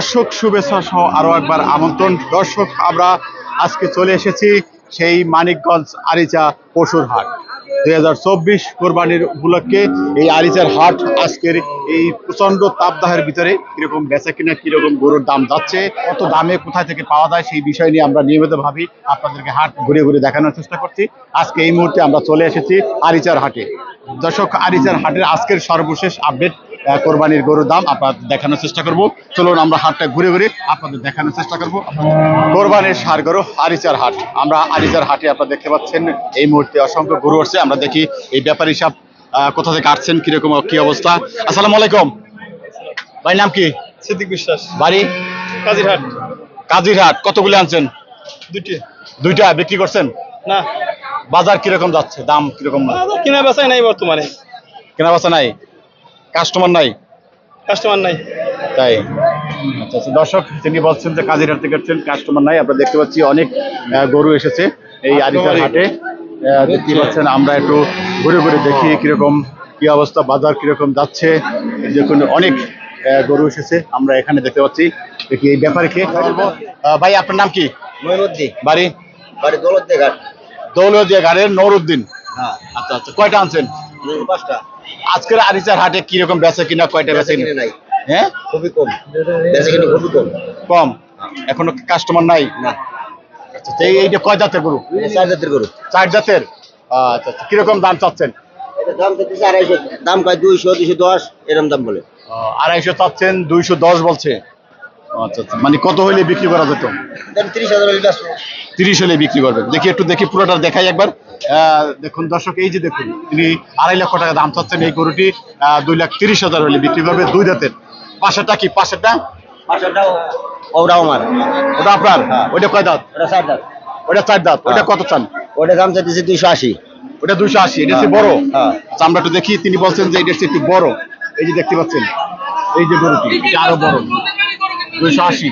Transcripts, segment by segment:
দর্শক শুভেচ্ছা সহ আরও একবার আমন্ত্রণ। দর্শক, আমরা আজকে চলে এসেছি সেই মানিকগঞ্জ আরিচা পশুর হাট। দুই হাজার চব্বিশ কোরবানির উপলক্ষে এই আরিচার হাট আজকের এই প্রচণ্ড তাপদাহের ভিতরে কীরকম বেচা কিনা, কীরকম গরুর দাম যাচ্ছে, কত দামে কোথায় থেকে পাওয়া যায় সেই বিষয় নিয়ে আমরা নিয়মিত ভাবি আপনাদেরকে হাট ঘুরে ঘুরে দেখানোর চেষ্টা করছি। আজকে এই মুহূর্তে আমরা চলে এসেছি আরিচার হাটে। দর্শক, আরিচার হাটের আজকের সর্বশেষ আপডেট কোরবানির গরুর দাম আপনাদের দেখানোর চেষ্টা করব। চলুন আমরা হাটটা ঘুরে ঘুরে আপনাদের দেখানোর চেষ্টা করব। কোরবানির সার গরু আরিচার হাট। আমরা আরিচার হাটে আপনারা দেখতে পাচ্ছেন এই মুহূর্তে অসংখ্য গরু আসছে। আমরা দেখি এই ব্যাপারী সাহেব কোথা থেকে আসছেন কীরকম কি অবস্থা? আসসালামু আলাইকুম। ভাই নাম কি? সিদ্দিক বিশ্বাস। বাড়ি? কাজিরহাট। কাজিরহাট। কতগুলো আনছেন? দুটি দুইটা। বিক্রি করছেন? না। বাজার কীরকম যাচ্ছে? দাম কীরকম? কিনা বেচাই নাই বর্তমানে। কেনা বেচা নাই? কাস্টমার নাই? কাস্টমার নাই। তাই? আচ্ছা আচ্ছা দর্শক তিনি বলছেন যে কাজিরহাট থেকে আসছেন কাস্টমার নাই। আমরা দেখতে পাচ্ছি অনেক গরু এসেছে এই আরিচার হাটে। দেখতে পাচ্ছেন আমরা একটু ঘুরে ঘুরে দেখি কীরকম কি অবস্থা বাজার কীরকম যাচ্ছে। কোনো অনেক আহ, গরু এসেছে আমরা এখানে দেখতে পাচ্ছি। দেখি এই ব্যাপারে কে? ভাই আপনার নাম কি? মহিনুদ্দিন বাড়ি? বাড়ি দৌলতদি ঘাট। দৌলদিয়া গাড়ির নৌরুদ্দিন। হ্যাঁ। আচ্ছা আচ্ছা কয়টা আনছেন? আজকের আরিচার হাটে কীরকম বেচা কিনা কয়টা বেচা কিনে? নাই। হ্যাঁ? খুবই কম। বেচা কিনে খুবই কম। কম। এখনও কাস্টমার নাই? না। আচ্ছা এই- এইটা কয় জাতের গরু? চার জাতের গরু। চার জাতের? আচ্ছা আচ্ছা কীরকম দাম চাচ্ছেন? এটা দাম চাইতেছে আড়াইশো। দাম কয় দুইশো দুইশো দশ এরকম দাম বলে। আড়াইশো চাচ্ছেন দুইশো দশ বলছে। আচ্ছা আচ্ছা। মানে কত হলে বিক্রি করা যেত? তিরিশ হলে বিক্রি করবেন দেখি একটু দেখি পুরোটা দেখাই একবার। দেখুন দর্শক এই যে দেখুন তিনি আড়াই লক্ষ টাকা দাম চাচ্ছেন এই গরুটি। দুই লাখ তিরিশ হাজার হলে বিক্রি করবে দুই দাঁতের। পাশেরটা কি? পাশেরটা? ওরাও আমার। ওটা আপনার? হ্যাঁ। ওইটা কয় দাঁত? ওটা চার দাঁত। ওটা চার দাঁত। ওটা। কত চান? ওটা দাম চাইতেছে দুইশো আশি। ওটা দুশো আশি। এটা হচ্ছে হ্যাঁ। বড়? হ্যাঁ। আচ্ছা, আমরা একটু দেখি তিনি বলছেন যে এটা একটু বড়। এই যে দেখতে পাচ্ছেন এই যে গরুটি এটা আরও বড়। দুইশো আশি।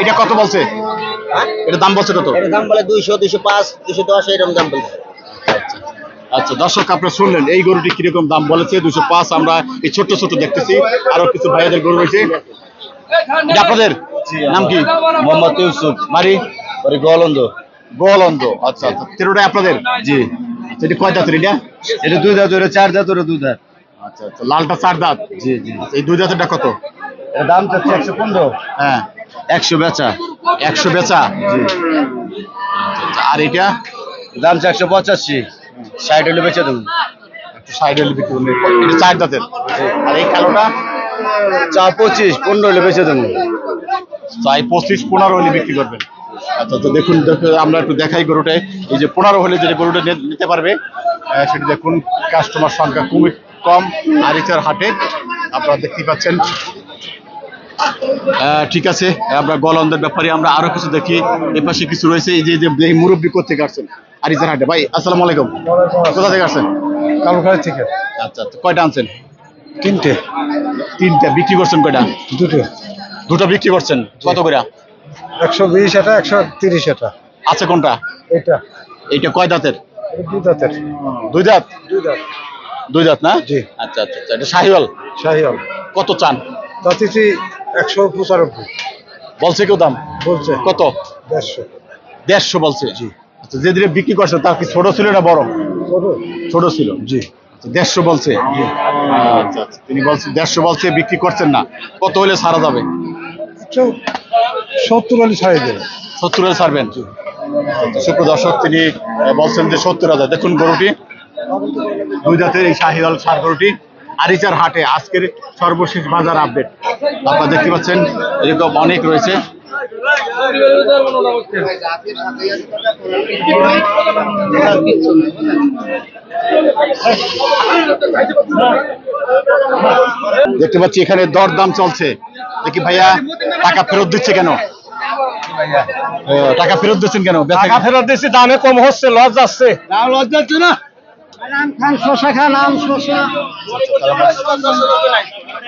এটা কত বলছে? হ্যাঁ? এটা দাম বলছে কত? এটা দাম বলে দুইশো দুইশো পাঁচ দুইশো দশ এরকম দাম বলছে। আচ্ছা দর্শক আপনারা শুনলেন এই গরুটি কীরকম দাম বলেছে? দুশো পাঁচ আমরা এই ছোট্ট ছোট দেখতেছি। আরও কিছু ভাইয়াদের গরু রয়েছে। আপনাদের? নাম কি? মোহাম্মদ ইউসুফ। বাড়ি ওরে গোয়ালন্দ। গোয়ালন্দ আচ্ছা আচ্ছা। তেরোটাই আপনাদের? জি। এটা কয় দাঁতের এটা? এটা দুই দাঁত ওটা চার দাঁত ওটা দুই দাঁত আচ্ছা আচ্ছা লালটা চার দাঁত জি জি। এই দুই দাঁতেরটা কত? দাম চাচ্ছে একশো পনেরো। হ্যাঁ একশো বেচা একশো বেচা। আর এটা? দাম চাচ্ছে একশো পঁচাশি। ষাট হলে বেচে দেবো। একটু সাইড হলে বিক্রি করলে এটা চার দাঁতের? আর এই কালোটা? চা পঁচিশ পনেরো হলে বেচে দেবো। চাই পঁচিশ পনেরো হলে বিক্রি করবেন। আচ্ছা তো দেখুন দেখুন, আমরা একটু দেখাই গরুটায় এই যে পনেরো হলে যেটা গরুটা নিতে পারবে সেটা দেখুন কাস্টমার সংখ্যা খুবই কম। আরিচার হাটে আপনারা দেখতেই পাচ্ছেন ঠিক আছে আমরা গলন্দের ব্যাপারে আমরা আরও কিছু দেখি। এ পাশে কিছু রয়েছে এই যে যে এই মুরব্বী কোথেকে আসছেন? আরিচার হাটে। ভাই আসসালামু আলাইকুম। কোথা থেকে আসছেন? কালুখালি থেকে। আচ্ছা আচ্ছা কয়টা আনছেন? তিনটে। তিনটা। বিক্রি করছেন কয়টা? দুটো। দুটো বিক্রি করছেন। কত করে? একশো বিশ এটা একশো তিরিশ এটা। আছে কোনটা? এটা এইটা কয় দাঁতের? দুই দাঁতের। দুই দাঁত? দুই দাঁত। দুই দাঁত না? জি। আচ্ছা আচ্ছা আচ্ছা এটা শাহিওয়াল? শাহিয়াল কত চান? তাতে একশো পঁচানব্বই। বলছে কেউ দাম? বলছে। কত? দেড়শো। দেড়শো বলছে? জি। আচ্ছা যে দিনে বিক্রি করছে তার কি ছোট ছিল না বড়? ছোট। ছিল? জি। আচ্ছা, দেড়শো বলছে? আচ্ছা আচ্ছা তিনি বলছে দেড়শো বলছে বিক্রি করছেন না। কত হলে সারা যাবে? সত্তর আলি ছাড়িয়ে দেবে। সত্তর হাজার ছাড়বেন? সুপ্র দর্শক তিনি বলছেন যে সত্তর হাজার। দেখুন গরুটি। দুই জাতের এই শাহিওয়াল সার গরুটি। আরিচার হাটে আজকের সর্বশেষ বাজার আপডেট আপনারা দেখতে পাচ্ছেন এরকম অনেক রয়েছে। দেখতে পাচ্ছি এখানে দর দাম চলছে। দেখি ভাইয়া টাকা ফেরত দিচ্ছে কেন? টাকা ফেরত দিচ্ছেন কেন? টাকা ফেরত দিচ্ছি দামে কম হচ্ছে লস যাচ্ছে।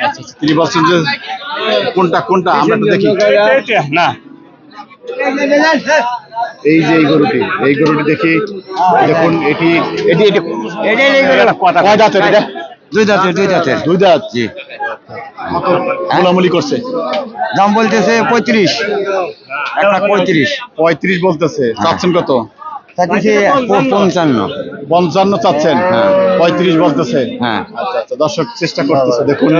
আচ্ছা, আচ্ছা, তিনি বলছেন যে কোনটা কোনটা? আমরা একটু দেখি। না। এই যে এই গরুটি এই গরুটি দেখি। দেখুন এটি এটি এটি কয় দাঁতের এটা? দুই দাঁতের দুই দাঁতের দুই দাঁত জি। কত গোলামুলি করছে? দাম বলতেছে পঁয়ত্রিশ এক লাখ পঁয়ত্রিশ। পঁয়ত্রিশ বলতেছে। চাচ্ছেন কত? চাইতেছে পঞ্চান্ন। পঞ্চান্ন। চাচ্ছেন? হ্যাঁ। পঁয়ত্রিশ বলতেছে? হ্যাঁ। আচ্ছা আচ্ছা দর্শক চেষ্টা করতেছে দেখুন।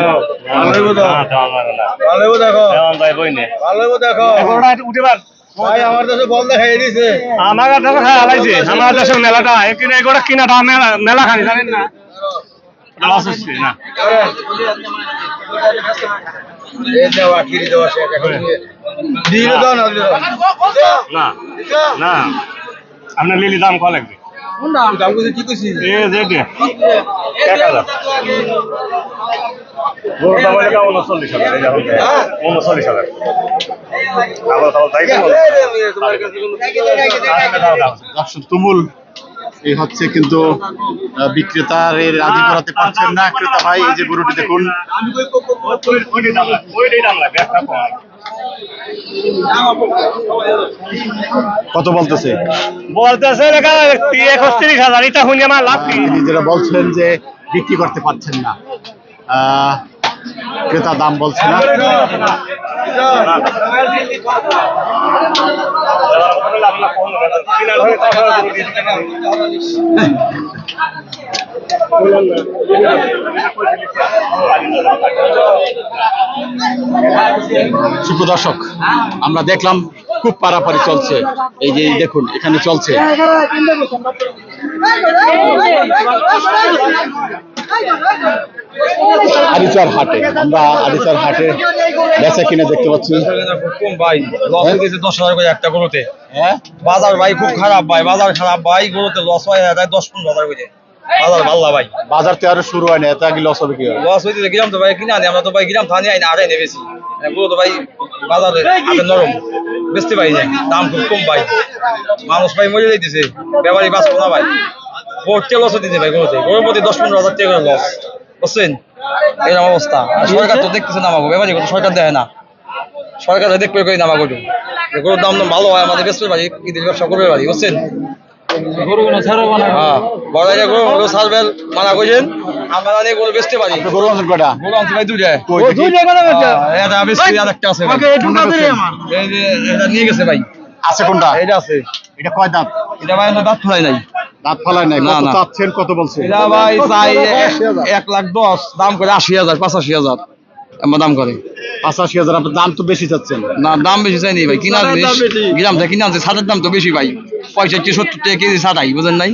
আমার দেশে খাই আমার মেলাটা এগুলো কিনাটা মেলা মেলা খানি জানেন না না। আপনার লিলি দাম কত লাগবে? উনচল্লিশ হাজার। উনচল্লিশ হাজার। তুমুল এই হচ্ছে কিন্তু আহ, বিক্রেতার এর রাজি করাতে পারছেন না। ক্রেতা ভাই এই যে গরুটি দেখুন। কত বলতেছে? বলতেছে একত্রিশ হাজার এটা শুনি আমার লাভ কি? যেটা বলছেন যে বিক্রি করতে পারছেন না। আহ, ক্রেতা দাম বলছে না। সুপ্র দর্শক আমরা দেখলাম খুব পারাপারি চলছে এই যে দেখুন এখানে চলছে আরিচার হাটে। আমরা আরিচার হাটে বেচা কিনে দেখতে পাচ্ছি। কম ভাই লস হয়ে গেছে দশ হাজার করে একটা গরুতে। হ্যাঁ? বাজার ভাই খুব খারাপ ভাই বাজার খারাপ ভাই গরুতে লস হয় যায় দশ পনেরো হাজার করে। বাজার ভাল্লা ভাই। বাজার তো আরও শুরু হয় না এত আগে লস হবে কি হবে? লস হইতে গ্রাম তো ভাই কিনা আনি আমরা তো ভাই গ্রাম থানি আইনা আড়াই নেই গরু তো ভাই বাজারে নরম বেচতে পারি না দাম খুব কম ভাই। মানুষ ভাই মরে যাইতেছে ব্যাপারী বাঁচবো না ভাই। লস হইতেছে ভাই গরুতে গরুর প্রতি দশ পনেরো হাজার টাকা করে লস বুঝছেন এরকম অবস্থা। আর সরকার তো দেখতেছে না আমাকে ব্যাপারী সরকার দেয় না। সরকার দেখবে করি না আমাকে গরু গরুর দাম দাম ভালো হয় আমাদের বেচতে পারি ঈদের ব্যবসা করবে পারি বুঝছেন? হ্যাঁ বড় একটা গরু গরু মানা করছেন আমরা জানি গরু বেচতে পারি। গরু আনছেন কয়টা? গরু আনছি ভাই দুইটা। কই হ্যাঁ, এটা বেশি আর একটা আছে এই যে এটা নিয়ে গেছে ভাই। আছে কোনটা? এটা আছে। এটা কয় দাঁত? এটা ভাই দাঁত ফলাই নাই। দাঁত ফলায় নাই না, কত না। চাচ্ছেন কত বলছে এটা ভাই চাই এক- লাখ দশ দাম করে আশি হাজার পঁচাশি হাজার। আমার দাম করে। পঁচাশি হাজার আপনার দাম তো বেশি চাচ্ছেন। না দাম বেশি চাইনি ভাই কিনা গ্রাম থেকে কিনা আছে দাম তো বেশি ভাই। পঁয়ষট্টি সত্তর টাকা কেজি ছাটাই বুঝেন নাই?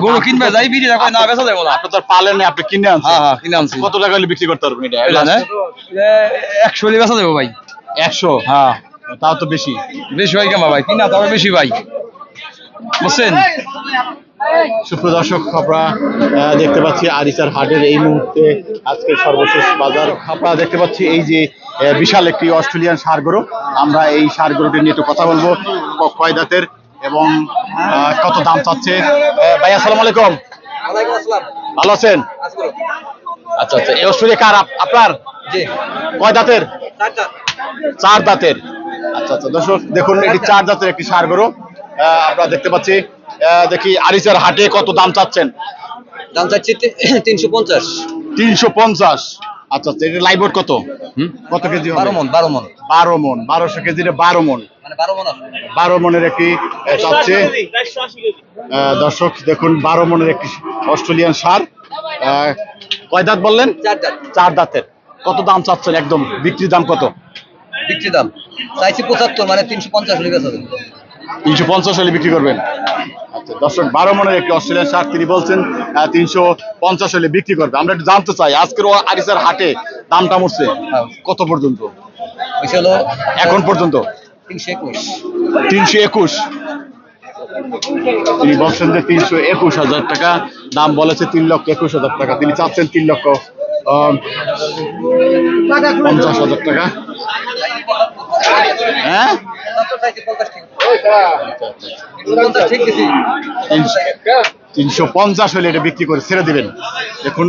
গরু কিনবে যাই বিক্রি না বেচা যাব না। আপনি তো পালেন না আপনি কিনে আনছেন। হ্যাঁ হ্যাঁ কিনে কত টাকা হলে বিক্রি করতে পারবেন এটা? এটা একশো হলে বেচা যাব ভাই। একশো? হ্যাঁ তাও তো বেশি। বেশি ভাই কেমন ভাই? কিনা তবে বেশি ভাই। বুঝছেন? সুপ্রদর্শক আমরা দেখতে পাচ্ছি আরিচার হাটের এই মুহূর্তে আজকে সর্বশেষ বাজার আপনারা দেখতে পাচ্ছি এই যে বিশাল একটি অস্ট্রেলিয়ান সার গরু আমরা এই সার গরুটি নিয়ে একটু কথা বলব কয় দাঁতের এবং কত দাম চাচ্ছে। ভাই আসসালামু আলাইকুম। ভালো আছেন? আচ্ছা আচ্ছা। এই অস্ট্রেলিয়া কার? আপ- আপনার? কয় দাঁতের? চার দাঁতের। আচ্ছা আচ্ছা। দর্শক দেখুন এটি চার দাঁতের একটি সার গরু আমরা দেখতে পাচ্ছি দেখি আরিচার হাটে কত দাম চাচ্ছেন? দাম চাচ্ছি তিনশো পঞ্চাশ। তিনশো পঞ্চাশ। আচ্ছা আচ্ছা এটা লাইভ কত? কত কেজি বারো মন বারো মন। বারো মন বারোশো কেজির বারো মন। মানে বারো মন মনের একটি চাচ্ছে। দর্শক দেখুন বারো মনের একটি অস্ট্রেলিয়ান সার। আহ, কয় দাঁত বললেন? চার দাঁতের। কত দাম চাচ্ছেন একদম? বিক্রির দাম কত? বিক্রি দাম। চাইছি পঁচাত্তর মানে তিনশো পঞ্চাশ গেছে তিনশো পঞ্চাশ হলে বিক্রি করবেন। আচ্ছা দর্শক বারো মনের একটি অস্ট্রেলিয়ান শার্ট তিনি বলছেন তিনশো পঞ্চাশ হলে বিক্রি করবে। আমরা একটু জানতে চাই আজকের আরিসার হাটে দামটা মরছে কত পর্যন্ত? এখন পর্যন্ত? তিনশো একুশ। তিনি বলছেন যে তিনশো একুশ হাজার টাকা দাম বলেছে তিন লক্ষ একুশ হাজার টাকা। তিনি চাচ্ছেন তিন লক্ষ আহ, পঞ্চাশ হাজার টাকা। হ্যাঁ? তিনশো পঞ্চাশ হলে এটা বিক্রি করে ছেড়ে দিবেন। দেখুন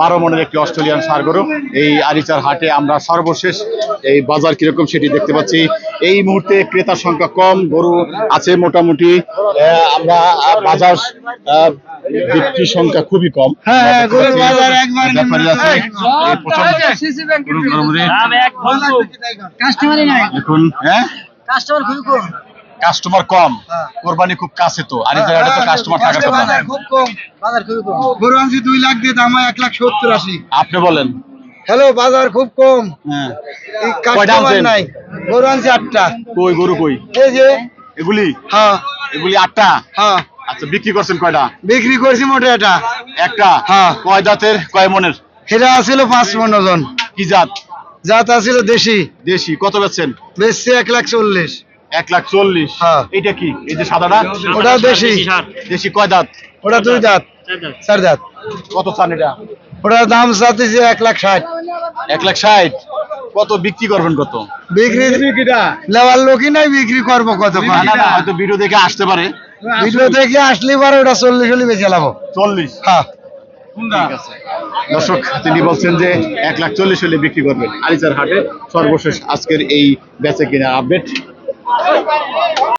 বারো মনের একটি অস্ট্রেলিয়ান সার গরু। এই আরিচার হাটে আমরা সর্বশেষ এই বাজার কীরকম সেটি দেখতে পাচ্ছি। এই মুহূর্তে ক্রেতার সংখ্যা কম, গরু আছে মোটামুটি। আমরা বাজার সংখ্যা খুবই কম। হ্যাঁ, হ্যাঁ, হ্যাঁ? কাস্টমার খুবই কম। কাস্টমার কম। কোরবানি খুব কাছে তো। আরিচার হাটে তো কাস্টমার থাকার কথা। খুব কম। বাজার খুবই কম। গরু আনছি দুই লাখ দিয়ে দাম হয় এক লাখ সত্তর আশি। আপনি বলেন। হ্যালো বাজার খুব কম। হ্যাঁ। কাস্টমার নাই। গরু আনছি আটটা। কই গরু কই? এই যে। এগুলি? হ্যাঁ। এগুলি আটটা? হ্যাঁ। আচ্ছা বিক্রি করছেন কয়টা? বিক্রি করছি মোটে এটা একটা? হ্যাঁ। কয় দাঁতের কয় মনের? এটা আছিল পাঁচ মন ওজন। কি জাত? জাত আছিল দেশি। দেশি। কত বেচছেন? বেচছি এক লাখ চল্লিশ। এক লাখ চল্লিশ। হ্যাঁ। এইটা কি? এই যে সাদাটা? ওটা দেশি। দেশি কয় দাঁত ওটা দুই দাঁত চার দাঁত কত চান এটা? ওটার দাম চাচ্ছি এক লাখ ষাট। এক লাখ ষাট। কত বিক্রি করবেন কত? বিক্রি লেওয়ার লোকই নাই বিক্রি করব কত হয়তো ভিডিও দেখে আসতে পারে। ভিডিও থেকে আসলে বারো ওটা চল্লিশ হলে বেঁচে লাভ। চল্লিশ। হ্যাঁ। দর্শক তিনি বলছেন যে এক লাখ চল্লিশ হলে বিক্রি করবেন। আলিচার হাটে সর্বশেষ আজকের এই বেচে কিনা আপডেট।